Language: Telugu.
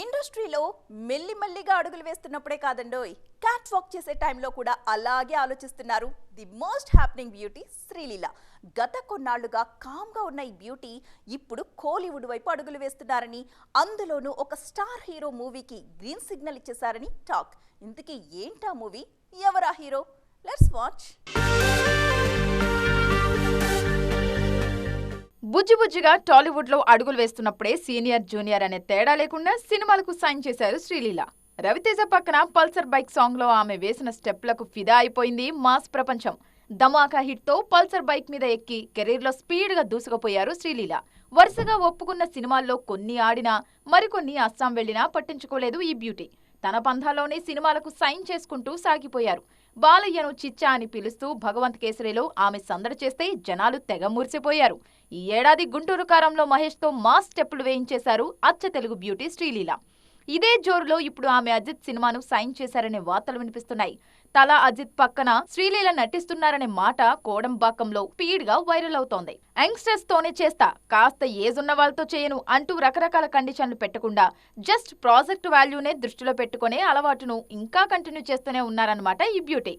ఇండస్ట్రీలో మెల్లిమెల్లిగా అడుగులు వేస్తున్నప్పుడే కాదండోయ్. క్యాట్ వాక్ చేసే టైంలో కూడా అలాగే ఆలోచిస్తున్నారు the most happening beauty Sreeleela. గత కొన్నాళ్ళుగా కామ్గా ఉన్న ఈ బ్యూటీ ఇప్పుడు కోలీవుడ్ వైపు అడుగులు వేస్తున్నారని అందులోనూ ఒక స్టార్ హీరో మూవీకి గ్రీన్ సిగ్నల్ ఇచ్చేశారని టాక్. ఇంతకీ ఏంటా మూవీ? ఎవరా హీరో? లెట్స్ వాచ్ బుజ్జి బుజ్జిగా టాలీవుడ్లో అడుగులు వేస్తున్నప్పుడే సీనియర్ జూనియర్ అనే తేడా లేకుండా సినిమాలకు సైన్ చేశారు శ్రీలీల. రవితేజ పక్కన పల్సర్ బైక్ సాంగ్లో ఆమె వేసిన స్టెప్లకు ఫిదా అయిపోయింది మాస్ ప్రపంచం. ధమాకా హిట్తో పల్సర్ బైక్ మీద ఎక్కి కెరీర్లో స్పీడ్గా దూసుకుపోయారు శ్రీలీల. వరుసగా ఒప్పుకున్న సినిమాల్లో కొన్ని ఆడినా మరికొన్ని అస్సాం వెళ్ళినా పట్టించుకోలేదు ఈ బ్యూటీ. తన పంథాలోనే సినిమాలకు సైన్ చేసుకుంటూ సాగిపోయారు. బాలయ్యను చిచ్చా అని పిలుస్తూ భగవంత్ కేసరిలో ఆమె సందడి చేస్తే జనాలు తెగ మురిసిపోయారు. ఈ ఏడాది గుంటూరు కారంలో మహేష్తో మాస్ స్టెప్పులు వేయించేశారు అచ్చ తెలుగు బ్యూటీ శ్రీలీల. ఇదే జోరులో ఇప్పుడు ఆమె అజిత్ సినిమాను సైన్ చేశారనే వార్తలు వినిపిస్తున్నాయి. తల అజిత్ పక్కన శ్రీలీల నటిస్తున్నారనే మాట కోడంబాకంలో స్పీడ్గా వైరల్ అవుతోంది. యంగ్స్టర్స్ తోనే చేస్తా కాస్త ఏజ్ ఉన్న వాళ్ళతో చేయను అంటూ రకరకాల కండిషన్లు పెట్టకుండా జస్ట్ ప్రాజెక్ట్ వాల్యూనే దృష్టిలో పెట్టుకునే అలవాటును ఇంకా కంటిన్యూ చేస్తూనే ఉన్నారన్నమాట ఈ బ్యూటీ.